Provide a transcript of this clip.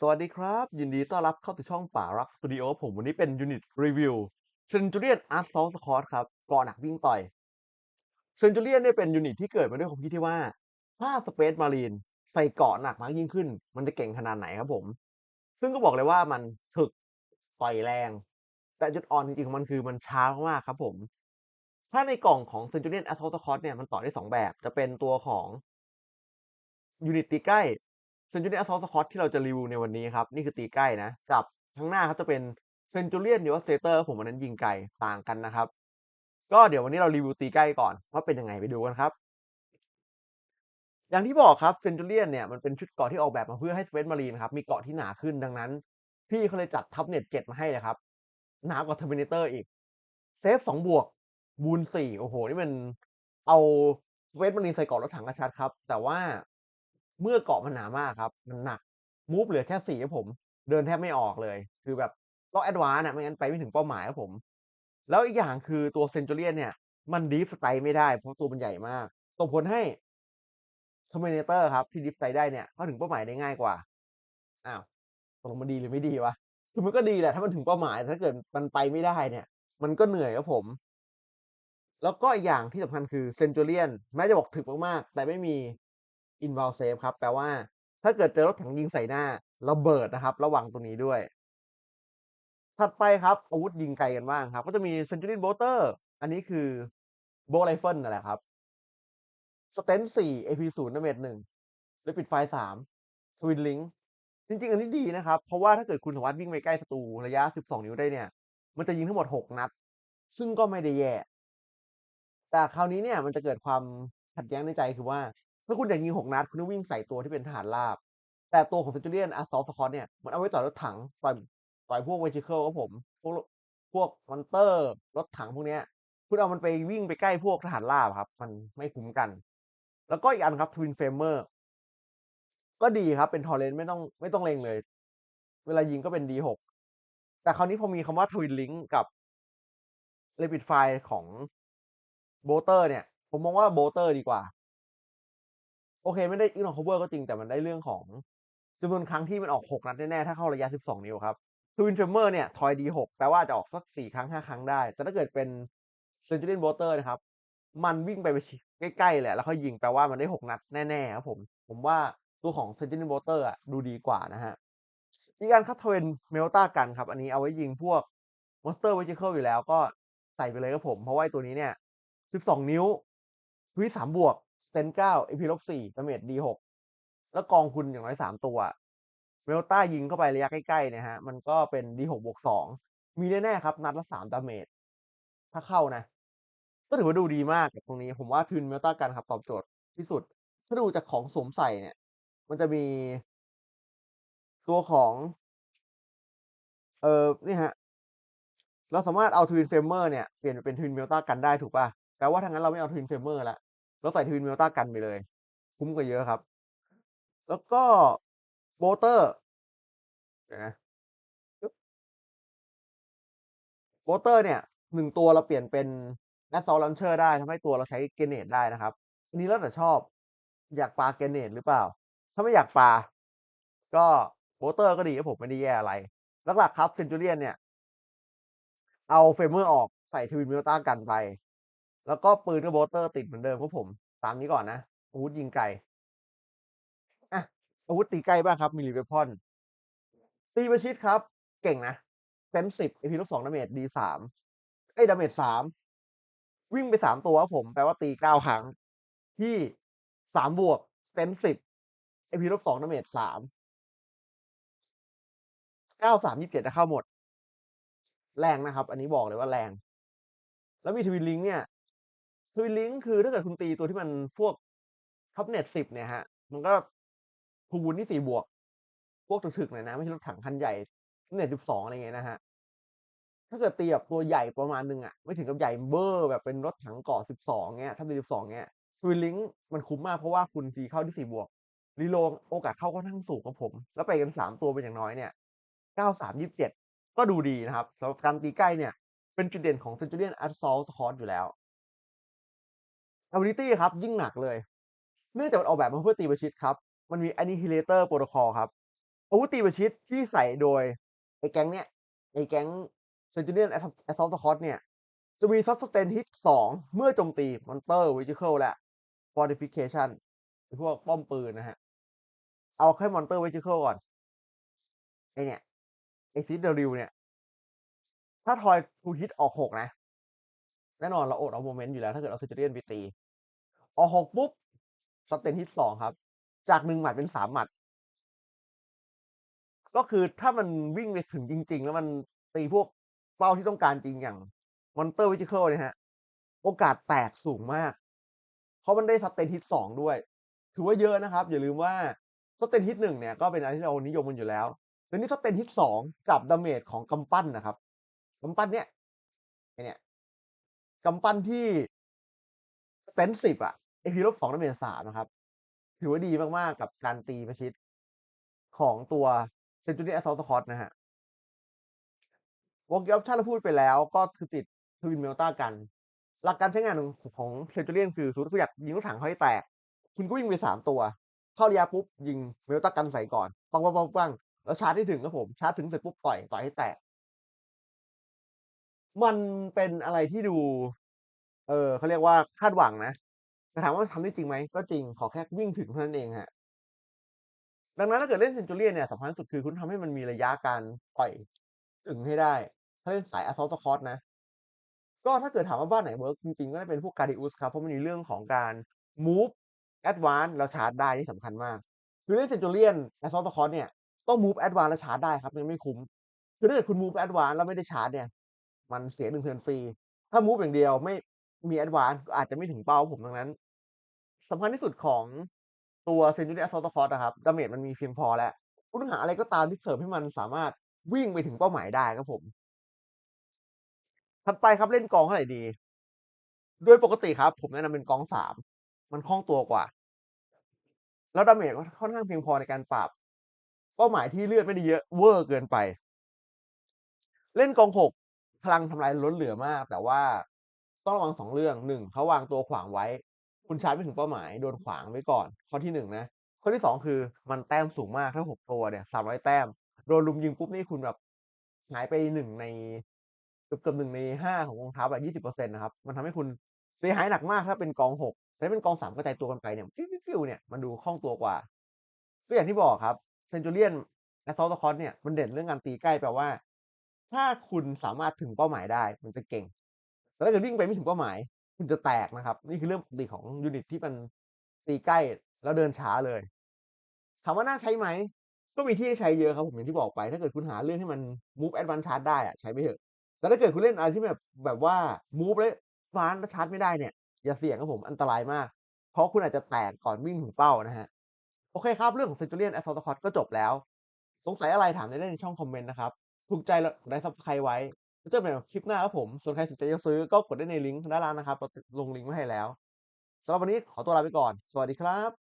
สวัสดีครับ ยินดีต้อนรับเข้าสู่ช่องป่ารักสตูดิโอผมวันนี้เป็นยูนิตรีวิวเซนจูเรียนอาร์ตซอลสคอร์ครับเกาะหนักวิ่งต่อยเซนจูเรียนเนี่ยเป็นยูนิตที่เกิดมาด้วยความคิดที่ว่า ถ้าสเปซมารีนใส่เกาะหนักมากยิ่งขึ้น มันจะเก่งขนาดไหนครับผม ซึ่งก็บอกเลยว่ามันถึกต่อยแรง แต่จุดอ่อนจริงๆของมันคือมันช้ามากครับผม ถ้าในกล่องของ Centurion Assault Squad เนี่ยมันต่อได้สองแบบจะเป็นตัวของยูนิตตีใกล้ Centurion Assault Squad ที่เราจะรีวิวในวันนี้ครับ นี่คือตีใกล้นะ กับข้างหน้าครับจะเป็น Centurion Devastator ผมวันนั้นยิงไกลต่างกันนะครับ ก็เดี๋ยววันนี้เรารีวิวตีใกล้ก่อนว่าเป็นยังไงไปดูกันครับ อย่างที่บอกครับ Centurion เนี่ยมันเป็นชุดเกราะที่ออกแบบมาเพื่อให้ Space Marine ครับมีเกราะที่หนาขึ้นดังนั้น พี่เขาเลยจัดทับเน็ต7มาให้เลยครับหนากว่า Terminator อีกเซฟ2บวกบูนสี่โอ้โห นี่มันเอาเวทมันนีใส่เกาะรถถังกระชัดครับ แต่ว่า เมื่อเกาะมันหนามากครับ มันหนัก มูฟเหลือแค่สี่ครับผม เดินแทบไม่ออกเลย คือแบบต้องแอดวานซ์อะไม่งั้นไปไม่ถึงเป้าหมายครับผม แล้วอีกอย่างคือตัวเซนจูเรียนเนี่ย มันดีฟสไตล์ไม่ได้ เพราะตัวมันใหญ่มากส่งผลให้เทอร์มินเตอร์ครับ ที่ดิฟไตได้เนี่ยเข้าถึงเป้าหมายได้ง่ายกว่า อ้าวตกลงมันดีหรือไม่ดีวะ คือมันก็ดีแหละถ้ามันถึงเป้าหมาย ถ้าเกิดมันไปไม่ได้เนี่ย มันก็เหนื่อยครับผม แล้วก็อีกอย่างที่สำคัญคือเซนจูเรียนแม้จะบอกถึกมากๆ แต่ไม่มี อินว l ลเซฟครับ แปลว่า ถ้าเกิดเจอรถถังยิงใส่หน้าระเบิดนะครับ ระวังตรงนี้ด้วย ถัดไปครับ อาวุธยิงไกลกันบ้างครับ ก็จะมีเซนจูเรียนโบเตอร์อันนี้คือโบไรเฟิลนั่นแหละครับสเตนสี่เอพีศูนย์ดาเมจหนึ่งแล้วปิดไฟสามทวินลิงจริง ๆ อันนี้ดีนะครับ เพราะว่าถ้าเกิดคุณสามารถวิ่งไปใกล้ศัตรูระยะ 12 นิ้วได้เนี่ย มันจะยิงทั้งหมด 6 นัด ซึ่งก็ไม่ได้แย่ แต่คราวนี้เนี่ยมันจะเกิดความขัดแย้งในใจคือว่า ถ้าคุณอยากยิง6นัด คุณต้องวิ่งใส่ตัวที่เป็นทหารราบ แต่ตัวของเซนจูเรียนอาร์ซอลสคอตเนี่ย มันเอาไว้ต่อยรถถังต่อยต่อยพวกเวจิเคิลครับผม พวกพวกมอนเตอร์ รถถังพวกเนี้ย คุณเอามันไปวิ่งไปใกล้พวกทหารราบครับ มันไม่คุ้มกัน แล้วก็อีกอันครับทวินเฟเมอร์ก็ดีครับเป็นทอร์เรนไม่ต้องไม่ต้องเลงเลย เวลายิงก็เป็น D6 แต่คราวนี้พอมีคำว่าทวินลิงกับเรปิดไฟของโบเตอร์เนี่ย ผมมองว่าโบเตอร์ดีกว่า อเคไม่ได้อินของ cover ก็จริงแต่มันได้เรื่องของจำนวนครั้งที่มันออก 6 นัดแน่ๆ ถ้าเข้าระยะ 12 นิ้วครับทวินเฟเมอร์เนี่ย ทอย D6 แปลว่าจะออกสัก 4 ครั้ง 5 ครั้งได้ แต่ถ้าเกิดเป็นเซนจูเรียนโบเตอร์นะครับ มันวิ่งไปใกล้ๆแหละ แล้วเขายิงแปลว่ามันได้ 6 นัดแน่ๆครับผม ผมว่าตัวของเซนจูเรียนโบเตอร์อะดูดีกว่านะฮะอีกอันครับทเวนเมลตากันครับ อันนี้เอาไว้ยิงพวกมอนสเตอร์เวจิเคิลอยู่แล้วก็ใส่ไปเลยครับผม เพราะว่าตัวนี้เนี่ย 12 นิ้ววิสามบวก เตนเก้าเอพีลบสี่ดาเมจดีหกแล้วกองคุณอย่างน้อยสามตัวเมลต้ายิงเข้าไประยะใกล้ๆเนี่ยฮะ มันก็เป็นดีหกบวกสองมีแน่ๆครับ นัดละสามดาเมจถ้าเข้านะ ก็ถือว่าดูดีมากกับตรงนี้ ผมว่าทุนเมลต้ากันครับ ตอบโจทย์ที่สุด ถ้าดูจากของสวมใส่เนี่ย มันจะมี ตัวของ เออนี่ฮะ เราสามารถเอา Twin Flamer เนี่ย เปลี่ยนเป็น Twin Melta กันได้ถูกป่ะแปลว่าถ้างั้นเราไม่เอา Twin Flamer แล้วเราใส่ Twin Melta กันไปเลย คุ้มกว่าเยอะครับ แล้วก็ Bolter เดี๋ยวนะปึ๊บ Bolter เนี่ย1ตัวเราเปลี่ยนเป็น Assault Launcher ได้ทำให้ตัวเราใช้ Grenade ได้นะครับ อันนี้แล้วแต่ชอบ อยากปา Grenade หรือเปล่า ถ้าไม่อยากปา ก็ Bolter ก็ดีครับผมไม่ได้แย่อะไร หลักๆครับ Centurion เนี่ย เอา Flamer ออกใส่ Twin Melta กันไป แล้วก็ปืนกับ Bolter ติดเหมือนเดิมครับผม ตามนี้ก่อนนะอาวุธยิงไกลอะอาวุธตีใกล้บ้างครับ Melee Weapon ตีประชิดครับ เก่งนะ Sense 10 AP ลบ2ดาเมจ D3 เอ๊ยดาเมจ3วิ่งไป3ตัวครับผม แปลว่าตี9ครั้งที่3บวก Sense 10 AP ลบ2ดาเมจ3 9 3 27จะเข้าหมด แรงนะครับ อันนี้บอกเลยว่าแรง แล้วมี Twin Link เนี่ย Twin Link คือถ้าเกิดคุณตีตัวที่มันพวก Toughness 10เนี่ยครับมันก็คูณที่4บวก พวกถึกๆหน่อยนะ ไม่ใช่รถถังคันใหญ่ Toughness 12อะไรเงี้ยนะครับถ้าเกิดตีแบบตัวใหญ่ประมาณหนึ่งอะไม่ถึงกับใหญ่เบ้อแบบเป็นรถถังเกราะ12เงี้ยถ้าเป็น12เงี้ย Twin Link มันคุ้มมากเพราะว่าคุณตีเข้าที่4บวก reload โอกาสเข้าค่อนข้งสูงครับผม แล้วไปกัน3ตัวเป็นอย่างน้อยเนี่ย9 3 27ก็ดูดีนะครับสำหรับการตีใกล้เนี่ย เป็นจุดเด่นของ Centurion Assault Squad อยู่แล้ว Ability ครับ ยิ่งหนักเลย เนื่องจากมันออกแบบมาเพื่อตีประชิดครับ มันมี Annihilator Protocol ครับ อาวุธตีประชิดที่ใส่โดยไอ้แก๊งเนี้ยไอ้แก๊ง Centurion Assault Assault เนี่ย จะมี Sustain Hit 2 เมื่อโจมตี Monster Vehicle และ Fortification พวกป้อมปืนนะฮะ เอาแค่ Monster Vehicle ก่อนไอเนี่ยไอ้ Seed the Real เนี่ย ถ้าทอย Full Hit ออก6นะ แน่นอนเราอดเอาโมเมนต์อยู่แล้ว ถ้าเกิดเอา Centurion ไปตีออกปุ๊บ Sustain Hit 2ครับ จาก1หมัดเป็น3หมัด ก็คือถ้ามันวิ่งไปถึงจริง ๆ แล้วมันตีพวกเป้าที่ต้องการจริงอย่าง Monster Vehicle เนี่ยครับโอกาสแตกสูงมาก เพราะมันได้ Sustain Hit 2ด้วย ถือว่าเยอะนะครับ อย่าลืมว่า Sustain Hit 1เนี่ยก็เป็นอะไรที่เรานิยมกันอยู่แล้วแต่นี่ Sustain Hit 2กับดาเมจของกำปั้นนะครับกำปั้นเนี่ยไอเนี่ย กำปั้นที่ Strength 10อะ AP ลบ2ดาเมจ3นะครับ ถือว่าดีมากๆกับการตีประชิดของตัว Centurion Assault Squad นะครับ Walkie Option เราพูดไปแล้วก็คือติด Twin Melta Gun หลักการใช้งานของของ Centurion คือสมมุติคุณอยากยิงรถถังเขาให้แตก คุณก็วิ่งไป3ตัว เข้าระยะปุ๊บยิง Melta Gun ใส่ก่อนปังๆๆๆแล้วชาร์จให้ถึงครับผม ชาร์จถึงเสร็จปุ๊บต่อยต่อยให้แตก มันเป็นอะไรที่ดู เออเขาเรียกว่าคาดหวังนะแต่ถามว่าทำได้จริงไหมก็จริงขอแค่วิ่งถึงเท่านั้นเองครับดังนั้นถ้าเกิดเล่น Centurion เนี่ยสำคัญที่สุดคือคุณทำให้มันมีระยะการต่อยถึงให้ได้ ถ้าเล่นสาย Assault Squad นะ ก็ถ้าเกิดถามว่าบ้านไหนเวิร์กจริงๆ ก็จะเป็นพวก Gladius ครับ เพราะมันมีเรื่องของการมูฟ Advance แล้วชาร์จได้นี่สำคัญมาก คือเล่น Centurion Assault Squad เนี่ยต้องมูฟ Advance แล้วชาร์จได้ครับไม่งั้นไม่คุ้ม คือถ้าเกิดคุณมูฟ Advance แล้วไม่ได้ชาร์จเนี่ย มันเสีย1เทิร์นฟรี ถ้ามูฟอย่างเดียวไม่มี Advance ก็อาจจะไม่ถึงเป้าผมดังนั้นสำคัญที่สุดของตัว Centurion Assault Squad อะครับดาเมจมันมีเพียงพอแล้วคุณหาอะไรก็ตามที่เสริมให้มันสามารถวิ่งไปถึงเป้าหมายได้ครับผม ถัดไปครับเล่นกองเท่าไหร่ดี โดยปกติครับ ผมแนะนำเป็นกอง3มันคล่องตัวกว่า แล้วดาเมจก็ค่อนข้างเพียงพอในการปราบ เป้าหมายที่เลือดไม่ได้เยอะเวอร์เกินไป เล่นกอง6 พลังทำลายล้นเหลือมาก แต่ว่าต้องระวัง2เรื่อง1เขาวางตัวขวางไว้ คุณชาร์จไม่ถึงเป้าหมายโดนขวางไว้ก่อน ข้อที่1นะ ข้อที่2คือมันแต้มสูงมากถ้า6ตัวเนี่ย300แต้ม โดนรุมยิงปุ๊บนี่คุณแบบหายไป1ในเกือบๆ1ใน5ของกองทัพอะ20%นต์นะครับ มันทำให้คุณเสียหายหนักมากถ้าเป็นกอง6แต่ถ้าเป็นกอง3กระจายตัวกันไปเนี่ยฟิวๆๆเนี่ยมันดูคล่องตัวกว่าก็อย่างที่บอกครับ Centurion Assault Squad เนี่ยมันเด่นเรื่องการตีใกล้แปลว่า ถ้าคุณสามารถถึงเป้าหมายได้มันจะเก่ง แต่ถ้าเกิดวิ่งไปไม่ถึงเป้าหมาย คุณจะแตกนะครับ นี่คือเรื่องปกติของยูนิตที่มันตีใกล้แล้วเดินช้าเลยถามว่าน่าใช้ไหม ก็มีที่ให้ใช้เยอะครับผมอย่างที่บอกไป ถ้าเกิดคุณหาเรื่องให้มันมูฟ Advance ชาร์จได้อะใช้ไปเถอะแต่ถ้าเกิดคุณเล่นอะไรที่แบบแบบว่ามูฟแล้ว Advance แล้วชาร์จไม่ได้เนี่ย อย่าเสี่ยงครับผมอันตรายมาก เพราะคุณอาจจะแตกก่อนวิ่งถึงเป้านะครับโอเคครับ เรื่องของ Centurion Assault Squad ก็จบแล้ว สงสัยอะไรถามได้ในช่องคอมเมนต์นะครับ ถูกใจแล้วกดไครไว้แล้วเจอกันใหม่คลิปหน้าครับผม ส่วนใครสนใจจะซื้อก็กดได้ในลิงก์ด้านล่างนะครับเราลงลิงก์ไว้ให้แล้วสำหรับวันนี้ขอตัวลาไปก่อน สวัสดีครับ